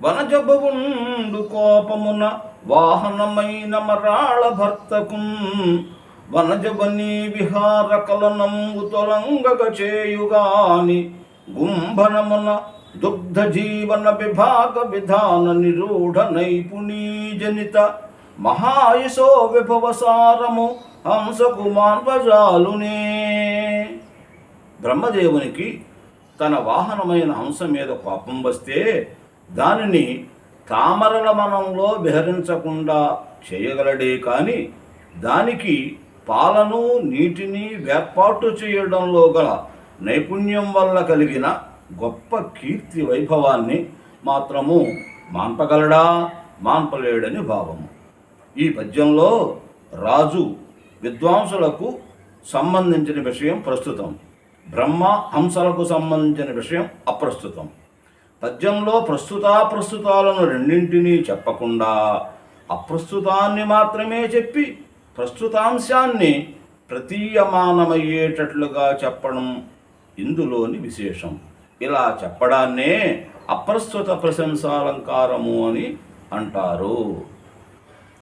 వనజబుండు కోపమున వాహనమైన మరాళ భర్తకు వనజబని విహార కలనంబు తొలంగగ చేయుగాని గుంభనమున దుగ్ధ జీవన విభాగ విధాన నిరూఢ నైపుణీ జనిత మహాయశో విభవసారము హంసకు మాన్వజాలునే బ్రహ్మదేవునికి తన వాహనమైన హంస మీద కోపం వస్తే దానిని తామరల మనంలో విహరించకుండా చేయగలడే కానీ దానికి పాలను నీటిని వేర్పాటు చేయడంలో గల నైపుణ్యం వల్ల కలిగిన గొప్ప కీర్తి వైభవాన్ని మాత్రము మాన్పగలడా మాన్పలేడని భావము. ఈ పద్యంలో రాజు విద్వాంసులకు సంబంధించిన విషయం ప్రస్తుతం. బ్రహ్మ హంసలకు సంబంధించిన విషయం అప్రస్తుతం. పద్యంలో ప్రస్తుతాప్రస్తుతాలను రెండింటినీ చెప్పకుండా అప్రస్తుతాన్ని మాత్రమే చెప్పి ప్రస్తుతాంశాన్ని ప్రతీయమానమయ్యేటట్లుగా చెప్పడం ఇందులోని విశేషం. ఇలా చెప్పడాన్నే అప్రస్తుత ప్రశంసాలంకారము అని అంటారు.